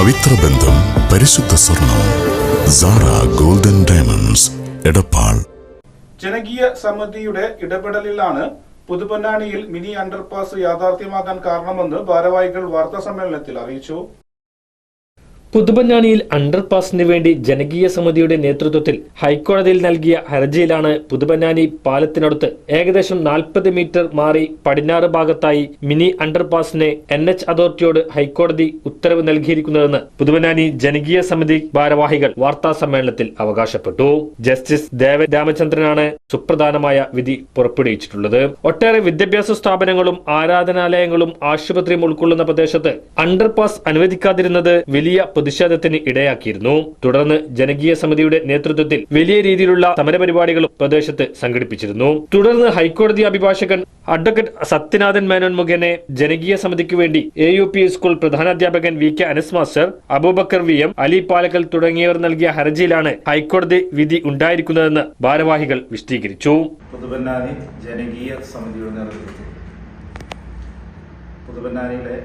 പവിത്ര ബന്ധം പരിശുദ്ധ സ്വർണം സാറ ഗോൾഡൻ ഡയമണ്ട്സ് എടപ്പാൾ. ജനകീയ സമിതിയുടെ ഇടപെടലിലാണ് പുതുപൊന്നാനിയിൽ മിനി അണ്ടർപാസ് യാഥാർത്ഥ്യമാകാൻ കാരണമെന്ന് ഭാരവാഹികൾ വാർത്താ സമ്മേളനത്തിൽ അറിയിച്ചു. പുതുപഞ്ഞാണിയിൽ അണ്ടർപാസിന് വേണ്ടി ജനകീയ സമിതിയുടെ നേതൃത്വത്തിൽ ഹൈക്കോടതിയിൽ നൽകിയ ഹർജിയിലാണ് പുതുപഞ്ഞാണി പാലത്തിനടുത്ത് ഏകദേശം നാൽപ്പത് മീറ്റർ മാറി പടിഞ്ഞാറ് ഭാഗത്തായി മിനി അണ്ടർപാസിന് എൻ എച്ച് അതോറിറ്റിയോട് ഹൈക്കോടതി ഉത്തരവ് നൽകിയിരിക്കുന്നതെന്ന് പുതുപഞ്ഞാണി ജനകീയ സമിതി ഭാരവാഹികൾ വാർത്താ സമ്മേളനത്തിൽ അവകാശപ്പെട്ടു. ജസ്റ്റിസ് ദേവ രാമചന്ദ്രനാണ് സുപ്രധാനമായ വിധി പുറപ്പെടുവിച്ചിട്ടുള്ളത്. ഒട്ടേറെ വിദ്യാഭ്യാസ സ്ഥാപനങ്ങളും ആരാധനാലയങ്ങളും ആശുപത്രിയും ഉൾക്കൊള്ളുന്ന പ്രദേശത്ത് അണ്ടർപാസ് അനുവദിക്കാതിരുന്നത് വലിയ പ്രതിഷേധത്തിന് ഇടയാക്കിയിരുന്നു. തുടർന്ന് ജനകീയ സമിതിയുടെ നേതൃത്വത്തിൽ വലിയ രീതിയിലുള്ള സമരപരിപാടികളും പ്രദേശത്ത് സംഘടിപ്പിച്ചിരുന്നു. തുടർന്ന് ഹൈക്കോടതി അഭിഭാഷകൻ അഡ്വക്കേറ്റ് സത്യനാഥൻ മേനോൻ മുഖേന ജനകീയ സമിതിക്ക് വേണ്ടി A U P school പ്രധാനാധ്യാപകൻ V K Anas master Aboobacker V M Ali Palakkal തുടങ്ങിയവർ നൽകിയ ഹർജിയിലാണ് ഹൈക്കോടതി വിധി ഉണ്ടായിരിക്കുന്നതെന്ന് ഭാരവാഹികൾ വിശദീകരിച്ചു. ജനകീയ സമിതിയുടെ നേതൃത്വത്തിൽ പുതുപന്നാനിയിലെ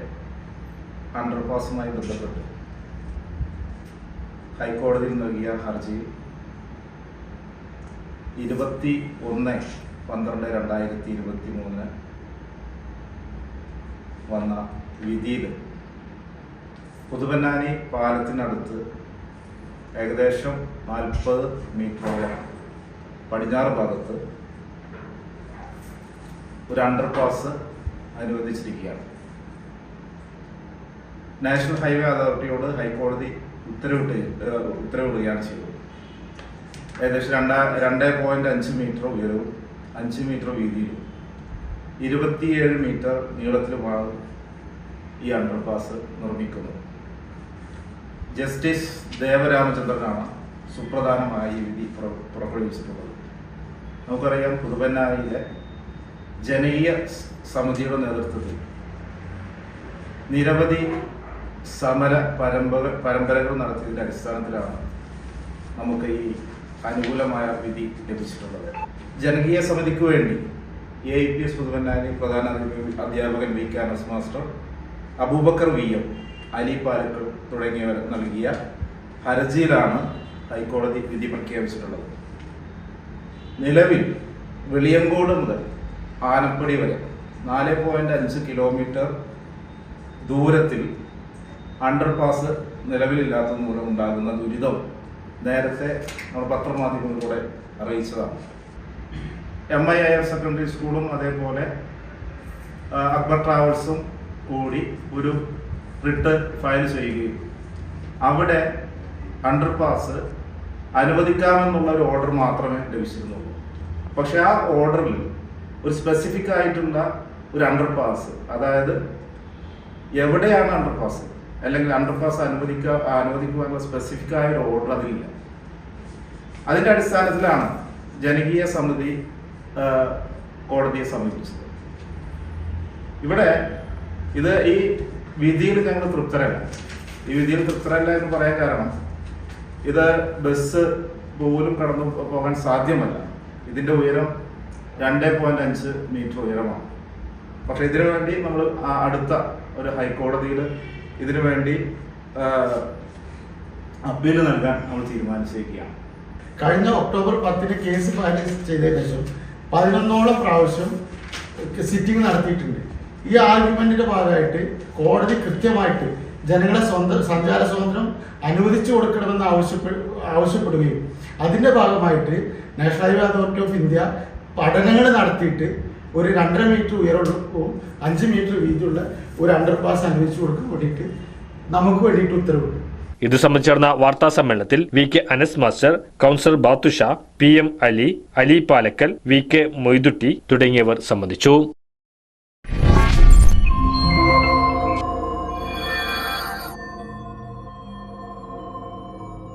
അണ്ടർപാസുമായി ബന്ധപ്പെട്ട് ഹൈക്കോടതിയിൽ നൽകിയ ഹർജിയിൽ ഇരുപത്തി ഒന്ന് പന്ത്രണ്ട് രണ്ടായിരത്തി ഇരുപത്തി മൂന്ന് വന്ന വിധിയിൽ പുതുപന്നാനി പാലത്തിനടുത്ത് ഏകദേശം നാൽപ്പത് മീറ്ററോളം പടിഞ്ഞാറ് ഭാഗത്ത് ഒരു അണ്ടർ പാസ് അനുവദിച്ചിരിക്കുകയാണ്. നാഷണൽ ഹൈവേ അതോറിറ്റിയോട് ഹൈക്കോടതി ഉത്തരവിട്ട് ഉത്തരവിടുകയാണ് ചെയ്തത്. ഏകദേശം രണ്ടാ രണ്ട് പോയിന്റ് അഞ്ച് മീറ്റർ ഉയരവും അഞ്ച് മീറ്റർ വീതിയിലും. ഇരുപത്തിയേഴ് മീറ്റർ നീളത്തിലുമാണ് ഈ അണ്ടർപാസ് നിർമ്മിക്കുന്നത് ജസ്റ്റിസ് ദേവരാമചന്ദ്രനാണ് സുപ്രധാനമായ ഈ വിധി പുറ- പുറപ്പെടുവിച്ചിട്ടുള്ളത്. നമുക്കറിയാം പുതുപന്നായിലെ ജനകീയ സമിതിയുടെ നേതൃത്വത്തിൽ നിരവധി സമര പരമ്പര പരമ്പരകൾ നടത്തിയതിന്റെ അടിസ്ഥാനത്തിലാണ് നമുക്ക് ഈ അനുകൂലമായ വിധി ലഭിച്ചിട്ടുള്ളത്. ജനകീയ സമിതിക്ക് വേണ്ടി A I P S Puthuponnani പ്രധാന അധ്യാപകൻ V K master Aboobacker V M Ali Palakkar തുടങ്ങിയവർ നൽകിയ ഹർജിയിലാണ് ഹൈക്കോടതി വിധി പ്രഖ്യാപിച്ചിട്ടുള്ളത്. നിലവിൽ വെളിയങ്കോട് മുതൽ ആനപ്പടി വരെ നാല് പോയിന്റ് അഞ്ച് കിലോമീറ്റർ ദൂരത്തിൽ അണ്ടർപാസ് നിലവിലില്ലാത്തത് മൂലം ഉണ്ടാകുന്ന ദുരിതവും നേരത്തെ നമ്മൾ പത്രമാധ്യമങ്ങളിലൂടെ അറിയിച്ചതാണ്. എം ഐ ഹയർ സെക്കൻഡറി സ്കൂളും അതേപോലെ അക്ബർ ട്രാവൽസും കൂടി ഒരു റിട്ട് ഫയൽ ചെയ്യുകയും അവിടെ അണ്ടർപാസ് അനുവദിക്കാമെന്നുള്ള ഒരു ഓർഡർ മാത്രമേ ലഭിച്ചിരുന്നുള്ളൂ. പക്ഷെ ആ ഓർഡറിൽ ഒരു സ്പെസിഫിക് ആയിട്ടുള്ള ഒരു അണ്ടർപാസ് അതായത് എവിടെയാണ് അണ്ടർപാസ് അല്ലെങ്കിൽ അണ്ടർ പാസ് അനുവദിക്കുക അനുവദിക്കുവാനുള്ള സ്പെസിഫിക് ആയ ഒരു ഓർഡർ അതിലില്ല. അതിന്റെ അടിസ്ഥാനത്തിലാണ് ജനകീയ സമിതി കോടതിയെ സമീപിച്ചത്. ഇവിടെ ഇത് ഈ വിധിയിൽ ഞങ്ങൾ തൃപ്തരല്ല. ഈ വിധിയിൽ തൃപ്തരല്ല എന്ന് പറയാൻ കാരണം ഇത് ബസ് പോലും കടന്നു പോകാൻ സാധ്യമല്ല. ഇതിന്റെ ഉയരം രണ്ട് പോയിന്റ് അഞ്ച് മീറ്റർ ഉയരമാണ്. പക്ഷെ ഇതിനു വേണ്ടി നമ്മൾ അടുത്ത ഒരു ഹൈക്കോടതിയിൽ ഇതിനു വേണ്ടി അപ്പീൽ നൽകാൻ നമ്മൾ തീരുമാനിച്ചിരിക്കുകയാണ്. കഴിഞ്ഞ ഒക്ടോബർ പത്തിന് കേസ് ഫയൽ ചെയ്തതിനു ശേഷം പതിനൊന്നോളം പ്രാവശ്യം സിറ്റിംഗ് നടത്തിയിട്ടുണ്ട്. ഈ ആർഗ്യുമെന്റിന്റെ ഭാഗമായിട്ട് കോടതി കൃത്യമായിട്ട് ജനങ്ങളെ സ്വന്തം സഞ്ചാര സ്വാതന്ത്ര്യം അനുവദിച്ചു കൊടുക്കണമെന്ന് ആവശ്യപ്പെടു ആവശ്യപ്പെടുകയും അതിന്റെ ഭാഗമായിട്ട് national highway authority of India പഠനങ്ങൾ നടത്തിയിട്ട് ഒരു രണ്ടര മീറ്റർ ഉയരവും അഞ്ച് മീറ്റർ വീതിയുള്ള ഒരു അണ്ടർ പാസ് അനുവദിച്ചു കൊടുക്കാൻ വേണ്ടിയിട്ട് നമുക്ക് വേണ്ടിയിട്ട് ഉത്തരവിട്ടു. ഇത് സംബന്ധിച്ച് നടന്ന വാർത്താ സമ്മേളനത്തിൽ V K Anas master councillor Bathusha P M Ali Ali Palakkal V K Moidutty തുടങ്ങിയവർ സംബന്ധിച്ചു.